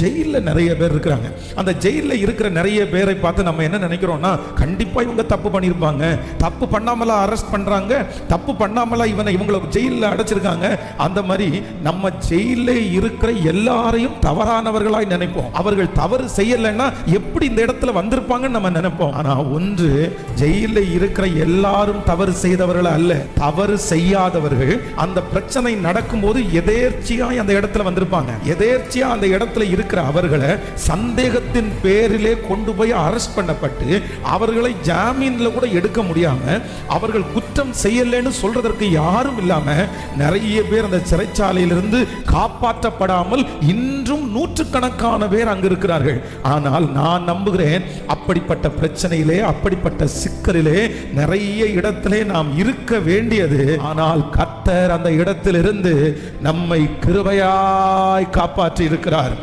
ஜெயிலில் நிறைய பேர் இருக்கிறாங்க. அந்த ஜெயிலில் இருக்கிற நிறைய பேரை பார்த்து நம்ம என்ன நினைக்கிறோம்னா கண்டிப்பாக இவங்க தப்பு பண்ணியிருப்பாங்க தப்பு பண்ணாமலாம் அரெஸ்ட் பண்ணுறாங்க தப்பு பண்ணாமலா இவனை இவங்களை ஜெயிலில் அடைச்சிருக்காங்க. அந்த மாதிரி நம்ம ஜெயிலில் இருக்கிற எல்லாரையும் தவறானவர்களாய் நினைப்போம். அவர்கள் தவறு செய்யலைன்னா எப்படி இந்த இடத்துல வந்திருப்பாங்கன்னு நம்ம நினைப்போம். ஆனால் ஒன்று ஜெயிலில் இருக்கிற எல்லாரும் தவறு செய்தவர்கள் அல்ல. தவறு செய்யாதவர்கள் அந்த பிரச்சனை நடக்கும்போது எதேர்ச்சியாக அந்த இடத்துல வந்திருப்பாங்க. எதேர்ச்சியாக அந்த இடத்துல இருக்கிற அவர்களை சந்தேகத்தின் பேரிலே கொண்டு போய் அரெஸ்ட் பண்ணப்பட்டு அவர்களை ஜாமீன்ல கூட எடுக்க முடியாம அவர்கள் குற்றம் செய்யலைன்னு சொல்றதற்கு யாரும் இல்லாம நிறைய பேர் அந்த சிறைச்சாலையிலிருந்து காப்பாற்றப்படாமல் இன்றும் நூற்றுக்கணக்கான பேர் அங்கு இருக்கிறார்கள். ஆனால் நான் நம்புகிறேன் அப்படிப்பட்ட பிரச்சனையிலே அப்படிப்பட்ட சிக்கலிலே நிறைய இடத்திலே நாம் இருக்க வேண்டியது. ஆனால் கர்த்தர் அந்த இடத்திலிருந்து நம்மை கிருபையாய் காப்பாற்றி இருக்கிறார்